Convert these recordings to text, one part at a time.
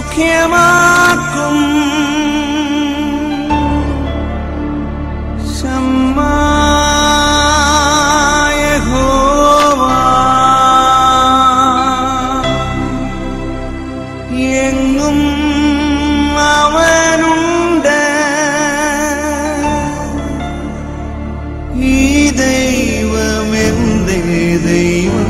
സൗഖ്യമാക്കും. എങ്ങും അവനുണ്ട്. ഈ ദൈവമെന്തേ ദൈവം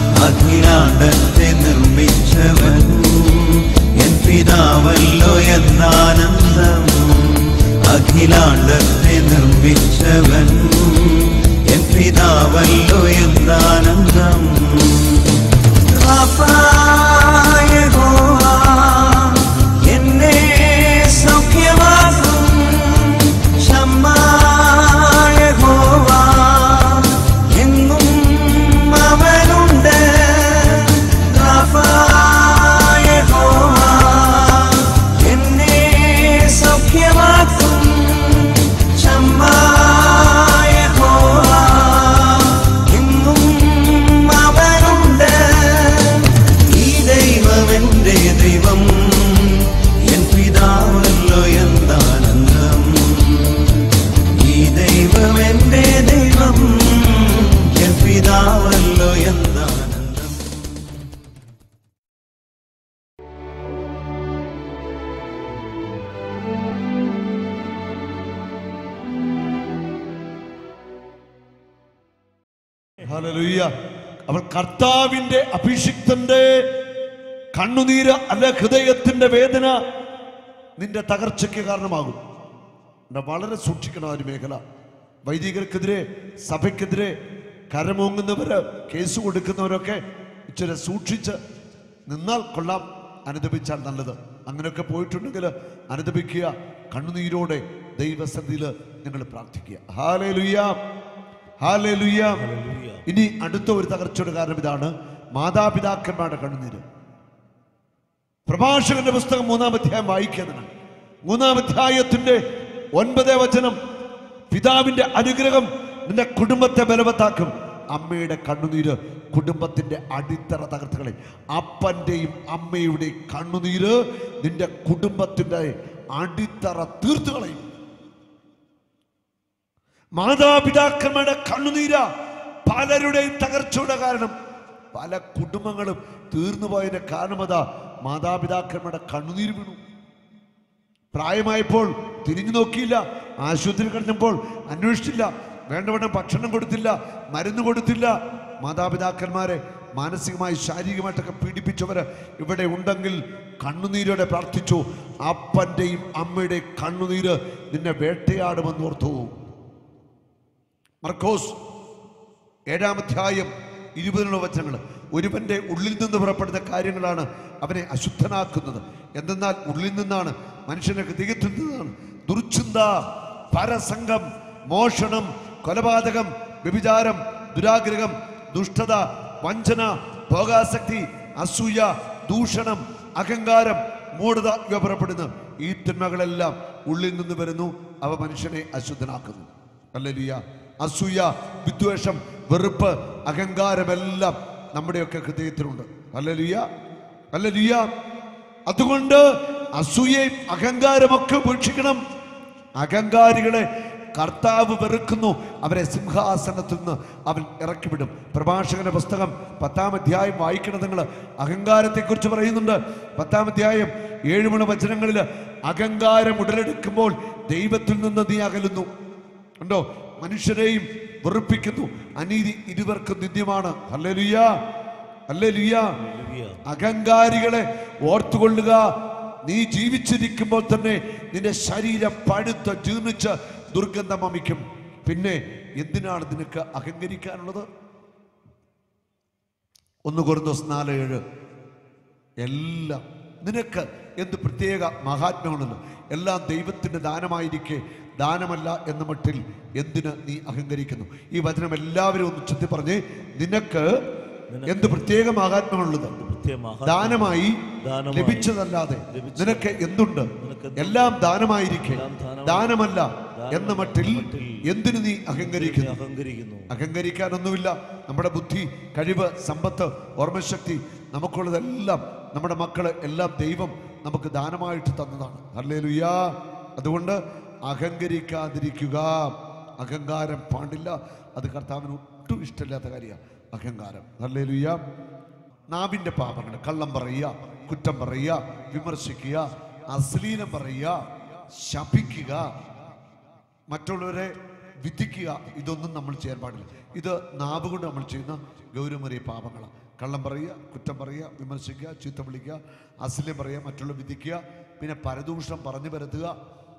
അഖിലാണ്ടത്തെ നിർമ്മിച്ചവൻ. എൻ പിതാവല്ലോ എന്നാനന്ദം. അഖിലാണ്ടത്തെ നിർമ്മിച്ചവൻ. എൻ പിതാവല്ലോ എന്നാനന്ദം. അവൾ കർത്താവിന്റെ അഭിഷിക്തന്റെ കണ്ണുനീര് അല്ല ഹൃദയത്തിന്റെ വേദന നിന്റെ തകർച്ചയ്ക്ക് കാരണമാകും. വളരെ സൂക്ഷിക്കണം ആ ഒരു മേഖല. വൈദികർക്കെതിരെ സഭയ്ക്കെതിരെ കരമോങ്ങുന്നവര് കേസ് കൊടുക്കുന്നവരൊക്കെ ഇച്ചിരി സൂക്ഷിച്ച് നിന്നാൽ കൊള്ളാം അനുദപിച്ചാൽ നല്ലത്. അങ്ങനെയൊക്കെ പോയിട്ടുണ്ടെങ്കിൽ അനുദപിക്കുക കണ്ണുനീരോടെ ദൈവസന്ധിയിൽ നിങ്ങൾ പ്രാർത്ഥിക്കുക. ഹാലേ ഹാലേലുയ്യ ഇനി അടുത്ത ഒരു തകർച്ചയുടെ കാരണം ഇതാണ്. മാതാപിതാക്കന്മാരുടെ കണ്ണുനീര്. പ്രഭാഷകന്റെ പുസ്തകം മൂന്നാം അധ്യായം വായിക്കുന്നതാണ് മൂന്നാം അധ്യായത്തിന്റെ ഒൻപതേ വചനം പിതാവിന്റെ അനുഗ്രഹം നിന്റെ കുടുംബത്തെ ബലവത്താക്കും. അമ്മയുടെ കണ്ണുനീര് കുടുംബത്തിന്റെ അടിത്തറ തകർത്തുകളെ അപ്പന്റെയും അമ്മയുടെയും കണ്ണുനീര് നിന്റെ കുടുംബത്തിന്റെ അടിത്തറ തീർത്തുകളയും. മാതാപിതാക്കന്മാരുടെ കണ്ണുനീര പലരുടെയും തകർച്ചയുടെ കാരണം പല കുടുംബങ്ങളും തീർന്നു പോയതിന്റെ കാരണം അതാ മാതാപിതാക്കന്മാരുടെ കണ്ണുനീര് വീണു. പ്രായമായപ്പോൾ തിരിഞ്ഞു നോക്കിയില്ല. ആശുപത്രി കിടന്നപ്പോൾ അന്വേഷിച്ചില്ല. വേണ്ടവണ്ണം ഭക്ഷണം കൊടുത്തില്ല. മരുന്ന് കൊടുത്തില്ല. മാതാപിതാക്കന്മാരെ മാനസികമായി ശാരീരികമായിട്ടൊക്കെ പീഡിപ്പിച്ചവര് ഇവിടെ ഉണ്ടെങ്കിൽ കണ്ണുനീരോടെ പ്രാർത്ഥിച്ചു. അപ്പന്റെയും അമ്മയുടെയും കണ്ണുനീര് നിന്നെ വേട്ടയാടുമെന്ന് ഓർത്തു. മർക്കോസ് ഏഴാം അധ്യായം ഇരുപതിനുള്ള വചനങ്ങൾ. ഒരുവന്റെ ഉള്ളിൽ നിന്ന് പുറപ്പെടുന്ന കാര്യങ്ങളാണ് അവനെ അശുദ്ധനാക്കുന്നത്. എന്തെന്നാൽ ഉള്ളിൽ നിന്നാണ് മനുഷ്യനൊക്കെ തികറ്റുന്നതാണ് ദുർചിന്ത പരസംഗം മോഷണം കൊലപാതകം വ്യഭിചാരം ദുരാഗ്രഹം ദുഷ്ടത വഞ്ചന ഭോഗാസക്തി അസൂയ ദൂഷണം അഹങ്കാരം മൂഢത ഇവ പുറപ്പെടുന്നു. ഈ തിന്മകളെല്ലാം ഉള്ളിൽ നിന്ന് വരുന്നു. അവ മനുഷ്യനെ അശുദ്ധനാക്കുന്നു. അല്ലലിയ അസൂയ വിദ്വേഷം വെറുപ്പ് അഹങ്കാരമെല്ലാം നമ്മുടെയൊക്കെ ഹൃദയത്തിലുണ്ട്. അല്ലലിയ അല്ലലിയ അതുകൊണ്ട് അസൂയയും അഹങ്കാരമൊക്കെ ഉപേക്ഷിക്കണം. അഹങ്കാരികളെ കർത്താവ് വെറുക്കുന്നു. അവരെ സിംഹാസനത്തിൽ നിന്ന് അവൻ ഇറക്കിവിടും. പ്രഭാഷകന്റെ പുസ്തകം പത്താം അധ്യായം വായിക്കണം നിങ്ങൾ അഹങ്കാരത്തെക്കുറിച്ച് പറയുന്നുണ്ട്. പത്താം അധ്യായം ഏഴുമണ വചനങ്ങളിൽ അഹങ്കാരം ഉടലെടുക്കുമ്പോൾ ദൈവത്തിൽ നിന്ന് നീ അകലുന്നു. ഉണ്ടോ? മനുഷ്യരെയും വെറുപ്പിക്കുന്നു. അനീതി ഇരുവർക്കും നിത്യമാണ്. Alleluia alleluia അഹങ്കാരികളെ ഓർത്തുകൊള്ളുക. നീ ജീവിച്ചിരിക്കുമ്പോൾ തന്നെ നിന്റെ ശരീരം പഴുത്ത് ജീർണിച്ച് ദുർഗന്ധം അമിക്കും പിന്നെ എന്തിനാണ് നിനക്ക് അഹങ്കരിക്കാനുള്ളത്? ഒന്ന് കുറഞ്ഞ നാല് ഏഴ്. എല്ലാം നിനക്ക് എന്ത് പ്രത്യേക മഹാത്മ്യമാണല്ലോ. എല്ലാം ദൈവത്തിന്റെ ദാനമായിരിക്കെ. ദാനമല്ല എന്ന മട്ടിൽ എന്തിന് നീ അഹങ്കരിക്കുന്നു? ഈ വചനം എല്ലാവരും ഒന്ന് ചുറ്റി പറഞ്ഞ് നിനക്ക് എന്ത് പ്രത്യേക മഹാത്മാണുള്ളത് ദാനമായി ലഭിച്ചതല്ലാതെ നിനക്ക് എന്തുണ്ട്? എല്ലാം ദാനമായിരിക്കെ. ദാനമല്ല എന്ന മട്ടിൽ എന്തിനു നീ അഹങ്കരിക്കുന്നു? അഹങ്കരിക്കുന്നു? അഹങ്കരിക്കാനൊന്നുമില്ല. നമ്മുടെ ബുദ്ധി കഴിവ് സമ്പത്ത് ഓർമ്മശക്തി നമുക്കുള്ളതെല്ലാം നമ്മുടെ മക്കൾ എല്ലാം ദൈവം നമുക്ക് ദാനമായിട്ട് തന്നതാണ്. അല്ലേ അതുകൊണ്ട് അഹങ്കരിക്കാതിരിക്കുക. അഹങ്കാരം പാടില്ല. അത് കർത്താവിന് ഒട്ടും ഇഷ്ടമില്ലാത്ത കാര്യമാണ് അഹങ്കാരം. അല്ലേ ലുയ്യ നാവിന്റെ പാപങ്ങൾ. കള്ളം പറയുക കുറ്റം പറയുക വിമർശിക്കുക അശ്ലീലം പറയുക ശപിക്കുക മറ്റുള്ളവരെ വിധിക്കുക. ഇതൊന്നും നമ്മൾ ചെയ്യാൻ പാടില്ല. ഇത് നാവുകൊണ്ട് നമ്മൾ ചെയ്യുന്ന ഗൗരവമേറിയ പാപങ്ങളാണ് കള്ളം പറയുക കുറ്റം പറയുക വിമർശിക്കുക ചീത്ത വിളിക്കുക അസല്യം പറയുക മറ്റുള്ള വിധിക്കുക പിന്നെ പരദൂഷണം പറഞ്ഞു പരത്തുക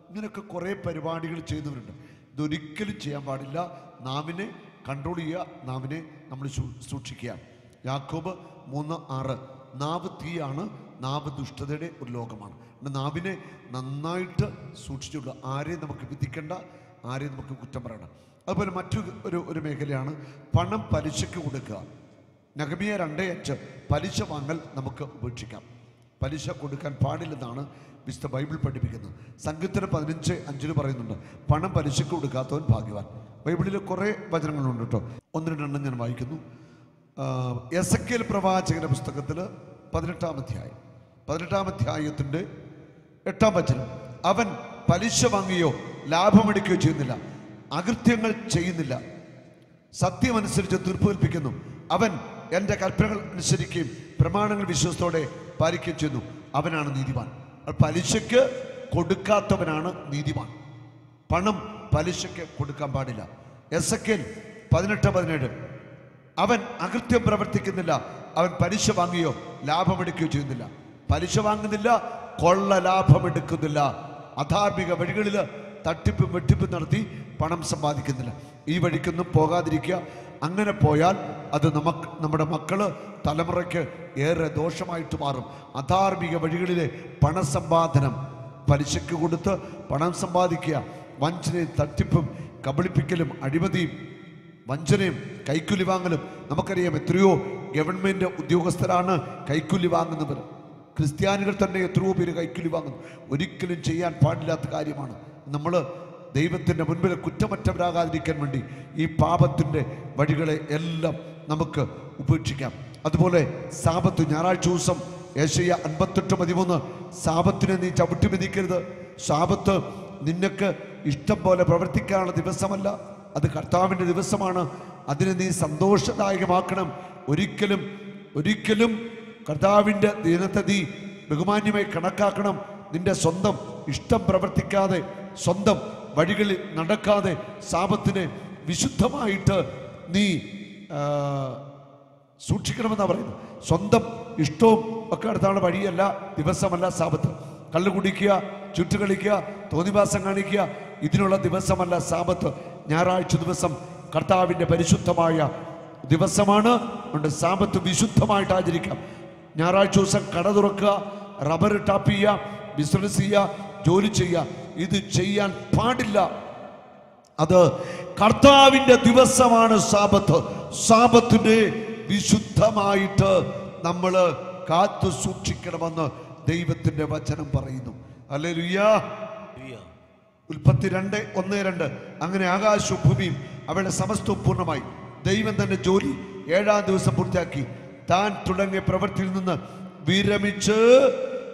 ഇങ്ങനെയൊക്കെ കുറേ പരിപാടികൾ ചെയ്തവരുണ്ട്. ഇതൊരിക്കലും ചെയ്യാൻ പാടില്ല. നാവിനെ കൺട്രോൾ ചെയ്യുക നാവിനെ നമ്മൾ സൂക്ഷിക്കുക. യാക്കോബ് മൂന്ന് ആറ്. നാവ് തീയാണ് നാവ് ദുഷ്ടതയുടെ ഒരു ലോകമാണ്. നാവിനെ നന്നായിട്ട് സൂക്ഷിച്ചുള്ള ആരെയും നമുക്ക് വിധിക്കേണ്ട ആരെയും നമുക്ക് കുറ്റം പറയണം അതുപോലെ മറ്റു ഒരു ഒരു മേഖലയാണ് പണം പലിശയ്ക്ക് കൊടുക്കുക. നഗമിയ രണ്ടേ അഞ്ച്. പലിശ വാങ്ങൽ നമുക്ക് ഉപേക്ഷിക്കാം. പലിശ കൊടുക്കാൻ പാടില്ലെന്നാണ് വിശുദ്ധ ബൈബിൾ പഠിപ്പിക്കുന്നത്. സംഘത്തിന് പതിനഞ്ച് അഞ്ചിന് പറയുന്നുണ്ട് പണം പലിശക്ക് കൊടുക്കാത്തവൻ ഭാഗ്യവാൻ. ബൈബിളിൽ കുറേ വചനങ്ങളുണ്ട് കേട്ടോ. ഒന്ന് രണ്ടെണ്ണം ഞാൻ വായിക്കുന്നു. എസ് എൽ പ്രവാചകന്റെ പുസ്തകത്തിൽ പതിനെട്ടാം അധ്യായം. പതിനെട്ടാം അധ്യായത്തിന്റെ എട്ടാം വചനം. അവൻ പലിശ വാങ്ങിയോ ലാഭമെടുക്കുകയോ ചെയ്യുന്നില്ല. അകൃത്യങ്ങൾ ചെയ്യുന്നില്ല. സത്യമനുസരിച്ച് തീർപ്പ് കൽപ്പിക്കുന്നു അവൻ എന്റെ കൽപ്പനകൾ അനുസരിക്കുകയും പ്രമാണങ്ങൾ വിശ്വസത്തോടെ പാലിക്കുകയും ചെയ്യുന്നു. അവനാണ് നീതിമാൻ. പലിശയ്ക്ക് കൊടുക്കാത്തവനാണ് നീതിമാൻ. പണം പലിശയ്ക്ക് കൊടുക്കാൻ പാടില്ല. എസ് എ പതിനെട്ട് പതിനേഴ്. അവൻ അകൃത്യം പ്രവർത്തിക്കുന്നില്ല. അവൻ പലിശ വാങ്ങുകയോ ലാഭമെടുക്കുകയോ ചെയ്യുന്നില്ല. പലിശ വാങ്ങുന്നില്ല കൊള്ള ലാഭമെടുക്കുന്നില്ല അധാർമിക വഴികളിൽ തട്ടിപ്പും വെട്ടിപ്പും നടത്തി പണം സമ്പാദിക്കുന്നില്ല. ഈ വഴിക്കൊന്നും പോകാതിരിക്കുക. അങ്ങനെ പോയാൽ അത് നമുക്ക് നമ്മുടെ മക്കൾ തലമുറയ്ക്ക് ഏറെ ദോഷമായിട്ട് മാറും. അധാർമിക വഴികളിലെ പണസമ്പാദനം പലിശയ്ക്ക് കൊടുത്ത് പണം സമ്പാദിക്കുക വഞ്ചനയും തട്ടിപ്പും കബളിപ്പിക്കലും അഴിമതിയും വഞ്ചനയും കൈക്കൂലി വാങ്ങലും. നമുക്കറിയാം എത്രയോ ഗവൺമെന്റ് ഉദ്യോഗസ്ഥരാണ് കൈക്കൂലി വാങ്ങുന്നവർ. ക്രിസ്ത്യാനികൾ തന്നെ എത്രയോ പേര് കൈക്കൂലി വാങ്ങുന്നു. ഒരിക്കലും ചെയ്യാൻ പാടില്ലാത്ത കാര്യമാണ്. നമ്മൾ ദൈവത്തിന്റെ മുൻപിൽ കുറ്റമറ്റവരാകാതിരിക്കാൻ വേണ്ടി ഈ പാപത്തിന്റെ വഴികളെ എല്ലാം നമുക്ക് ഉപേക്ഷിക്കാം. അതുപോലെ സാപത്ത് ഞായറാഴ്ച ദിവസം ഏഷ്യ അൻപത്തെട്ട് പതിമൂന്ന് സാപത്തിനെ നീ ചവിട്ടി മെതിക്കരുത്. സാപത്ത് നിനക്ക് ഇഷ്ടം പോലെ പ്രവർത്തിക്കാനുള്ള ദിവസമല്ല. അത് കർത്താവിന്റെ ദിവസമാണ്. അതിനെ നീ സന്തോഷദായകമാക്കണം. ഒരിക്കലും ഒരിക്കലും കർത്താവിന്റെ ദിനത്തെ നീ ബഹുമാന്യമായി കണക്കാക്കണം. നിന്റെ സ്വന്തം ഇഷ്ടം പ്രവർത്തിക്കാതെ സ്വന്തം വഴികളിൽ നടക്കാതെ സാപത്തിനെ വിശുദ്ധമായിട്ട് നീ സൂക്ഷിക്കണമെന്നാണ് പറയുന്നത്. സ്വന്തം ഇഷ്ടവും ഒക്കെ അടുത്താണ് വഴിയല്ല ദിവസമല്ല സാപത്ത് കല്ല് കുടിക്കുക ചുറ്റുകളിക്കുക തോന്നിവാസം കാണിക്കുക ഇതിനുള്ള ദിവസമല്ല സാപത്ത് ഞായറാഴ്ച ദിവസം കർത്താവിന്റെ പരിശുദ്ധമായ ദിവസമാണ്. അതുകൊണ്ട് സാപത്ത് വിശുദ്ധമായിട്ട് ആചരിക്കാം. ഞായറാഴ്ച ദിവസം കട തുറക്കുക റബ്ബർ ടാപ്പ് ചെയ്യുക ബിസിനസ് ചെയ്യുക ജോലി ചെയ്യുക. ഇത് ചെയ്യാൻ പാടില്ല. അത് കർത്താവിന്റെ ദിവസമാണ് സാപത്ത് സാപത്തിനെ വിശുദ്ധമായിട്ട് നമ്മൾ കാത്തു സൂക്ഷിക്കണമെന്ന് ദൈവത്തിന്റെ വചനം പറയുന്നു. അല്ലേ ലുയ്യാ ഉൽപ്പത്തി രണ്ട് ഒന്ന് രണ്ട്. അങ്ങനെ ആകാശവും ഭൂമിയും അവരുടെ സമസ്തവും പൂർണമായി. ദൈവം തന്റെ ജോലി ഏഴാം ദിവസം പൂർത്തിയാക്കി. താൻ തുടങ്ങിയ പ്രവൃത്തിയിൽ നിന്ന് വിരമിച്ച്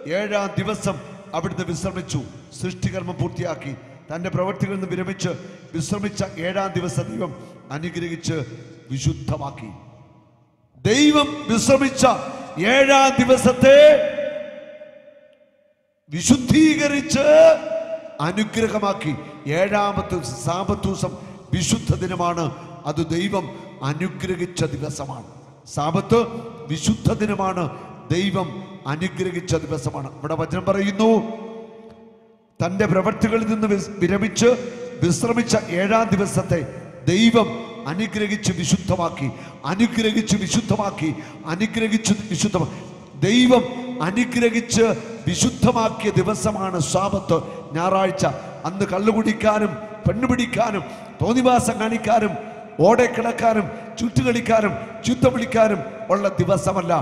ഏഴാം ദിവസം അവിടുന്ന് വിശ്രമിച്ചു. സൃഷ്ടികർമ്മം പൂർത്തിയാക്കി. തന്റെ പ്രവൃത്തികളിൽ നിന്ന് വിരമിച്ച് വിശ്രമിച്ച ഏഴാം ദിവസം ദൈവം അനുഗ്രഹിച്ച് വിശുദ്ധമാക്കി. ദൈവം വിശ്രമിച്ച ഏഴാം ദിവസത്തെ വിശുദ്ധീകരിച്ച് അനുഗ്രഹമാക്കി. ഏഴാമത്തെ സാമ്പത്ത് ദിവസം വിശുദ്ധ ദിനമാണ്. അത് ദൈവം അനുഗ്രഹിച്ച ദിവസമാണ്. സാപത്ത് വിശുദ്ധ ദിനമാണ്. ദൈവം അനുഗ്രഹിച്ച ദിവസമാണ്. ഇവിടെ വചനം പറയുന്നു തന്റെ പ്രവൃത്തികളിൽ നിന്ന് വിരമിച്ച് വിശ്രമിച്ച ഏഴാം ദിവസത്തെ ദൈവം അനുഗ്രഹിച്ച് വിശുദ്ധമാക്കി അനുഗ്രഹിച്ച് വിശുദ്ധമാക്കി അനുഗ്രഹിച്ച് വിശുദ്ധമാക്കി ദൈവം അനുഗ്രഹിച്ച് വിശുദ്ധമാക്കിയ ദിവസമാണ് സാപത്ത് ഞായറാഴ്ച. അന്ന് കള്ളുകുടിക്കാനും പെണ്ണുപിടിക്കാനും തോന്നിവാസം കാണിക്കാനും ഓടെ കിടക്കാനും ചുറ്റുകളിക്കാനും ചുത്തം വിളിക്കാനും ഉള്ള ദിവസമല്ല.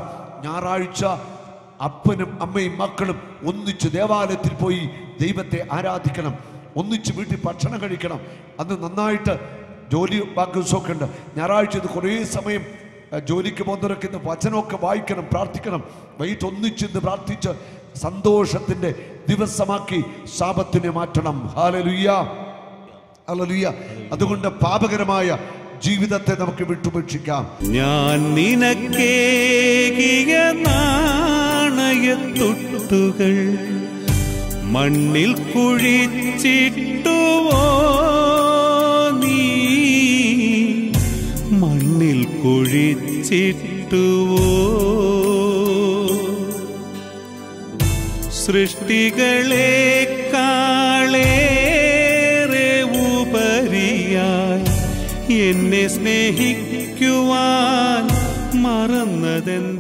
ഞായറാഴ്ച അപ്പനും അമ്മയും മക്കളും ഒന്നിച്ച് ദേവാലയത്തിൽ പോയി ദൈവത്തെ ആരാധിക്കണം ഒന്നിച്ച് വീട്ടിൽ ഭക്ഷണം കഴിക്കണം. അന്ന് നന്നായിട്ട് ജോലി ബാക്കി ഉണ്ട്. ഞായറാഴ്ച ഇത് കുറേ സമയം ജോലിക്ക് പോകുന്നവരൊക്കെ ഇന്ന് വചനമൊക്കെ വായിക്കണം പ്രാർത്ഥിക്കണം. വൈകിട്ട് ഒന്നിച്ചിന്ന് പ്രാർത്ഥിച്ച് സന്തോഷത്തിന്റെ ദിവസമാക്കി ശാപത്തിനെ മാറ്റണം. ഹാലലുയ്യ ഹാലലുയ്യ അതുകൊണ്ട് പാപകരമായ ജീവിതത്തെ നമുക്ക് വിട്ടുപേക്ഷിക്കാം. ഞാൻ നിനക്കേകിയ നാണയത്തൊട്ടുകൾ മണ്ണിൽ കുഴിച്ചിട്ടുവോ നീ? മണ്ണിൽ കുഴിച്ചിട്ടുവോ? സൃഷ്ടികളെക്കാളേറെ ഉപരിയായി എന്നെ സ്നേഹിക്കുവാൻ മറന്നതെന്തേ?